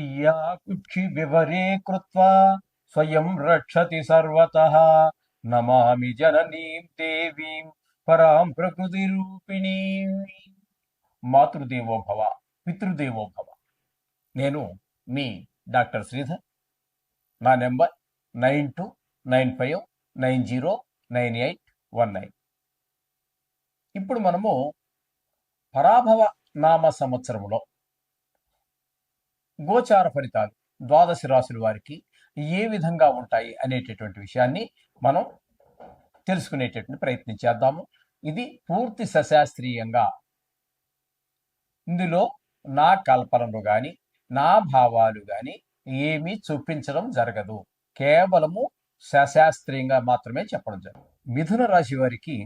Yeah కుక్షి వివరే కృత్వా స్వయం రక్షతి సర్వత. నమామి జననీం దేవీం పరాం ప్రకృతి రూపిణీ మాతృదేవో భవ పితృదేవో భవ. నేను మీ డాక్టర్ శ్రీధర్. నా number nine two nine five nine zero nine eight one nine. ఇప్పుడు మనము పరాభవ నామ సంవత్సరంలో గోచార ఫలితాలు ద్వాదశ రాశుల వారికి ఏ విధంగా ఉంటాయి అనేటటువంటి విషయాన్ని మనం తెలుసుకునేటటువంటి ప్రయత్నం చేద్దాము. ఇది పూర్తి సశాస్త్రీయంగా ఇందులో నా కల్పనలు కానీ నా భావాలు కానీ ఏమీ చూపించడం జరగదు. కేవలము సశాస్త్రీయంగా మాత్రమే చెప్పడం జరగదు. మిథున రాశి వారికి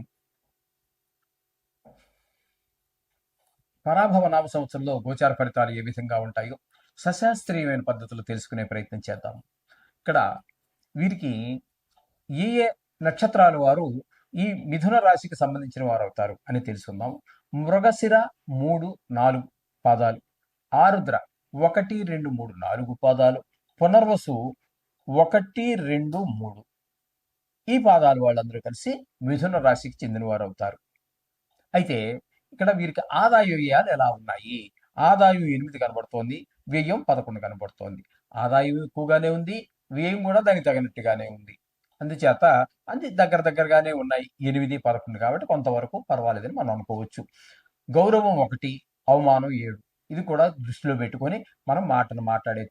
పరాభవ నామ సంవత్సరంలో గోచార ఫలితాలు ఏ విధంగా ఉంటాయో సశాస్త్రీయమైన పద్ధతులు తెలుసుకునే ప్రయత్నం చేద్దాం. ఇక్కడ వీరికి ఏ ఏ నక్షత్రాలు వారు ఈ మిథున రాశికి సంబంధించిన వారు అవుతారు అని తెలుసుకుందాం. మృగశిర మూడు నాలుగు పాదాలు. ఆరుద్ర ఒకటి రెండు మూడు నాలుగు పాదాలు. పునర్వసు ఒకటి రెండు మూడు. ఈ పాదాలు వాళ్ళందరూ కలిసి మిథున రాశికి చెందిన వారు అవుతారు. అయితే ఇక్కడ వీరికి ఆదాయ వ్యయాలు ఎలా ఉన్నాయి? ఆదాయం ఎనిమిది కనబడుతోంది వ్యయం పదకొండు కనబడుతోంది. ఆదాయం ఎక్కువగానే ఉంది వ్యయం కూడా దానికి తగినట్టుగానే ఉంది. అందుచేత అన్ని దగ్గర దగ్గరగానే ఉన్నాయి ఎనిమిది పదకొండు కాబట్టి కొంతవరకు పర్వాలేదని మనం అనుకోవచ్చు. గౌరవం ఒకటి అవమానం ఏడు. ఇది కూడా దృష్టిలో పెట్టుకొని మనం మాటను మాట్లాడే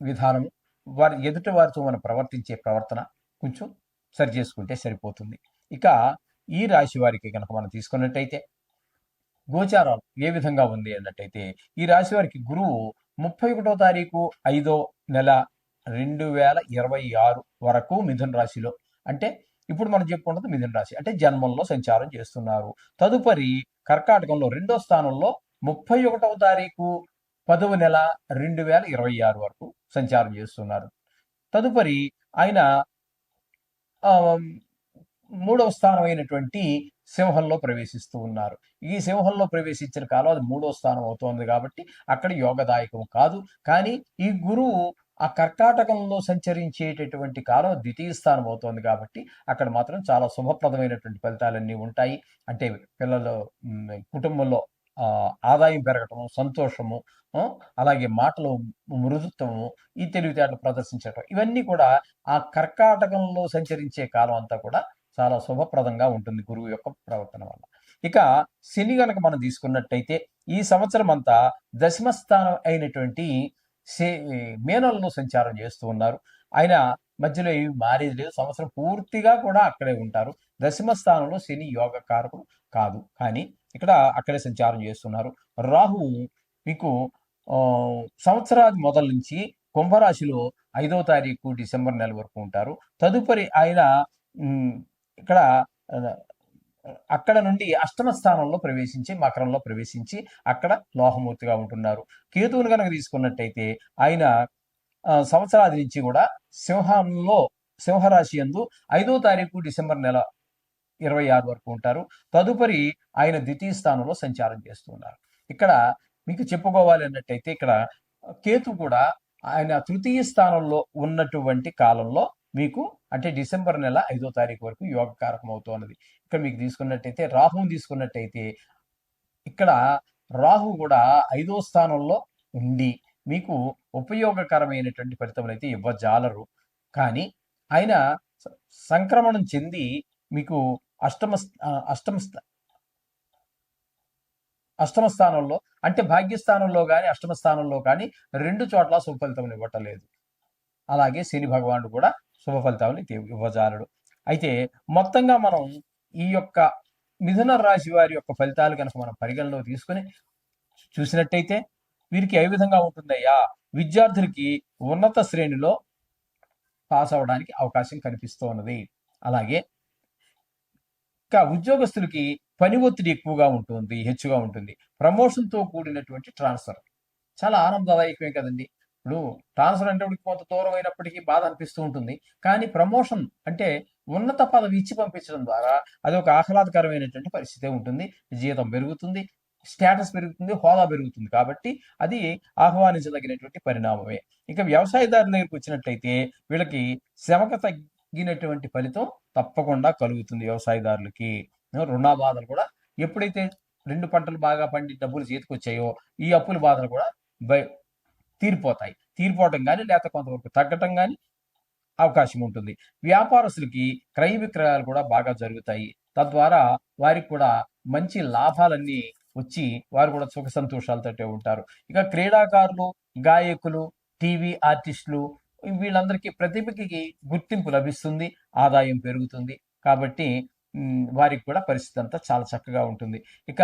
విధానం వారి ఎదుటి వారితో మనం ప్రవర్తించే ప్రవర్తన కొంచెం సరి చేసుకుంటే సరిపోతుంది. ఇక ఈ రాశి వారికి కనుక మనం తీసుకున్నట్టయితే గోచారాలు ఏ విధంగా ఉంది అన్నట్టయితే ఈ రాశి వారికి గురువు ముప్పై ఒకటో తారీఖు ఐదో నెల రెండు వేల ఇరవై ఆరు వరకు మిథున రాశిలో. అంటే ఇప్పుడు మనం చెప్పుకున్నది మిథున రాశి. అంటే జన్మంలో సంచారం చేస్తున్నారు. తదుపరి కర్కాటకంలో రెండో స్థానంలో ముప్పై ఒకటవ తారీఖు పదవ నెల రెండు వేల ఇరవై ఆరు వరకు సంచారం చేస్తున్నారు. తదుపరి ఆయన మూడవ స్థానం అయినటువంటి సింహంలో ప్రవేశిస్తూ ఉన్నారు. ఈ సింహంలో ప్రవేశించిన కాలం అది మూడో స్థానం అవుతోంది కాబట్టి అక్కడ యోగదాయకం కాదు. కానీ ఈ గురువు ఆ కర్కాటకంలో సంచరించేటటువంటి కాలం ద్వితీయ స్థానం అవుతోంది కాబట్టి అక్కడ మాత్రం చాలా శుభప్రదమైనటువంటి ఫలితాలన్నీ ఉంటాయి. అంటే పిల్లలు కుటుంబంలో ఆదాయం పెరగటము సంతోషము అలాగే మాటలు మృదుత్వము ఈ తెలివితేటలు ప్రదర్శించటం ఇవన్నీ కూడా ఆ కర్కాటకంలో సంచరించే కాలం అంతా కూడా చాలా శుభప్రదంగా ఉంటుంది గురువు యొక్క ప్రవర్తన వల్ల. ఇక శని గనక మనం తీసుకున్నట్టయితే ఈ సంవత్సరం అంతా దశమ స్థానం అయినటువంటి శే- సంచారం చేస్తూ ఉన్నారు. ఆయన మధ్యలో ఏమి మారేది లేదు. సంవత్సరం పూర్తిగా కూడా అక్కడే ఉంటారు. దశమ స్థానంలో శని యోగ కారకుడు కాదు. కానీ ఇక్కడ అక్కడే సంచారం చేస్తున్నారు. రాహు మీకు సంవత్సరాది మొదల నుంచి కుంభరాశిలో ఐదో తారీఖు డిసెంబర్ నెల వరకు ఉంటారు. తదుపరి ఆయన ఇక్కడ అక్కడ నుండి అష్టమ స్థానంలో ప్రవేశించి మకరంలో ప్రవేశించి అక్కడ లోహమూర్తిగా ఉంటున్నారు. కేతువును కనుక తీసుకున్నట్టయితే ఆయన సంవత్సరాది నుంచి కూడా సింహంలో సింహరాశి ఎందు ఐదో తారీఖు డిసెంబర్ నెల ఇరవై ఆరు వరకు ఉంటారు. తదుపరి ఆయన ద్వితీయ స్థానంలో సంచారం చేస్తున్నారు ఇక్కడ మీకు చెప్పుకోవాలి అన్నట్టయితే ఇక్కడ కేతు కూడా ఆయన తృతీయ స్థానంలో ఉన్నటువంటి కాలంలో మీకు అంటే డిసెంబర్ నెల ఐదో తారీఖు వరకు యోగ కారకం అవుతున్నది ఇక్కడ మీకు తీసుకున్నట్టయితే రాహుని తీసుకున్నట్టయితే ఇక్కడ రాహు కూడా ఐదో స్థానంలో ఉండి మీకు ఉపయోగకరమైనటువంటి ఫలితములు అయితే ఇవ్వజాలరు. కానీ ఆయన సంక్రమణం చెంది మీకు అష్టమ స్థ- అష్టమ అష్టమ స్థానంలో అంటే భాగ్యస్థానంలో కానీ అష్టమ స్థానంలో కానీ రెండు చోట్ల సుఫలితం ఇవ్వటం లేదు. అలాగే శని భగవానుడు కూడా శుభ ఫలితాలను ఇవ్వజాలడు. అయితే మొత్తంగా మనం ఈ యొక్క మిథున రాశి వారి యొక్క ఫలితాలు కనుక మనం పరిగణలో తీసుకుని చూసినట్టయితే వీరికి ఏ విధంగా ఉంటుందయ్యా? విద్యార్థులకి ఉన్నత శ్రేణిలో పాస్ అవడానికి అవకాశం కనిపిస్తూ ఉన్నది అలాగే ఇంకా ఉద్యోగస్తులకి పని ఒత్తిడి ఎక్కువగా ఉంటుంది హెచ్చుగా ఉంటుంది. ప్రమోషన్తో కూడినటువంటి ట్రాన్స్ఫర్. చాలా ఆనందదాయకమే కదండి. ఇప్పుడు ట్రాన్స్ఫర్ అంటే కొంత దూరం అయినప్పటికీ బాధ అనిపిస్తూ ఉంటుంది. కానీ ప్రమోషన్ అంటే ఉన్నత పదవి ఇచ్చి పంపించడం ద్వారా అది ఒక ఆహ్లాదకరమైనటువంటి పరిస్థితి ఉంటుంది. జీతం పెరుగుతుంది స్టేటస్ పెరుగుతుంది హోదా పెరుగుతుంది. కాబట్టి అది ఆహ్వానించదగినటువంటి పరిణామమే. ఇంకా వ్యవసాయదారుల దగ్గరికి వచ్చినట్లయితే వీళ్ళకి శ్రమకు తగ్గినటువంటి ఫలితం తప్పకుండా కలుగుతుంది వ్యవసాయదారులకి. రుణ బాధలు కూడా ఎప్పుడైతే రెండు పంటలు బాగా పండి డబ్బులు చేతికి వచ్చాయో ఈ అప్పుల బాధలు కూడా తీరిపోతాయి. తీరిపోవటం కానీ లేకపోతే కొంతవరకు తగ్గటం కానీ అవకాశం ఉంటుంది. వ్యాపారస్తులకి క్రయ విక్రయాలు కూడా బాగా జరుగుతాయి. తద్వారా వారికి కూడా మంచి లాభాలన్నీ వచ్చి వారు కూడా సుఖ సంతోషాలతో ఉంటారు. ఇక క్రీడాకారులు గాయకులు టీవీ ఆర్టిస్టులు వీళ్ళందరికీ ప్రతిభకి గుర్తింపు లభిస్తుంది. ఆదాయం పెరుగుతుంది. కాబట్టి వారికి కూడా పరిస్థితి అంతా చాలా చక్కగా ఉంటుంది. ఇక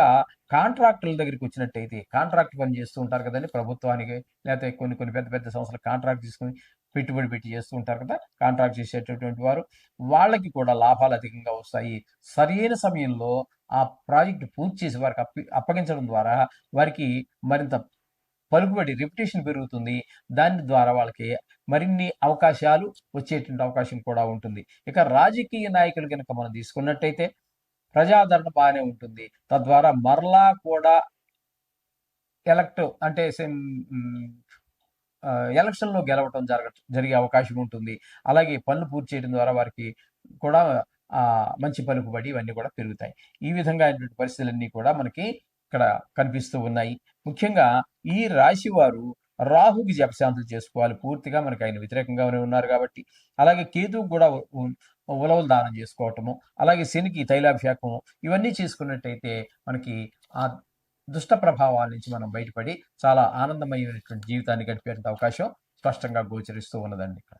కాంట్రాక్టుల దగ్గరికి వచ్చినట్టయితే కాంట్రాక్ట్ పని చేస్తూ ఉంటారు కదండి ప్రభుత్వానికి లేకపోతే కొన్ని కొన్ని పెద్ద పెద్ద సంస్థలు కాంట్రాక్ట్ తీసుకుని పెట్టుబడి పెట్టి చేస్తూ ఉంటారు కదా కాంట్రాక్ట్ చేసేటటువంటి వారు వాళ్ళకి కూడా లాభాలు అధికంగా వస్తాయి. సరైన సమయంలో ఆ ప్రాజెక్ట్ పూర్తి చేసి వారికి అప్పి అప్పగించడం ద్వారా వారికి మరింత పలుకుబడి రెప్యుటేషన్ పెరుగుతుంది. దాని ద్వారా వాళ్ళకి మరిన్ని అవకాశాలు వచ్చేటువంటి అవకాశం కూడా ఉంటుంది. ఇక రాజకీయ నాయకులు కనుక మనం తీసుకున్నట్టయితే ప్రజాదరణ బాగానే ఉంటుంది. తద్వారా మరలా కూడా ఎలక్ట్ అంటే ఎలక్షన్లో గెలవటం జరగ జరిగే అవకాశం ఉంటుంది. అలాగే పనులు పూర్తి చేయడం ద్వారా వారికి కూడా మంచి పలుకుబడి ఇవన్నీ కూడా పెరుగుతాయి. ఈ విధంగా అయినటువంటి పరిస్థితులన్నీ కూడా మనకి ఇక్కడ కనిపిస్తూ ఉన్నాయి. ముఖ్యంగా ఈ రాశి వారు రాహుకి జపశాంతులు చేసుకోవాలి. పూర్తిగా మనకి ఆయన వ్యతిరేకంగానే ఉన్నారు కాబట్టి. అలాగే కేతువు కూడా ఉలవలు దానం చేసుకోవటము అలాగే శనికి తైలాభిషేకము ఇవన్నీ చేసుకున్నట్టయితే మనకి ఆ దుష్ట ప్రభావాల నుంచి మనం బయటపడి చాలా ఆనందమయమైనటువంటి జీవితాన్ని గడిపే అవకాశం స్పష్టంగా గోచరిస్తూ ఉన్నదండి ఇక్కడ.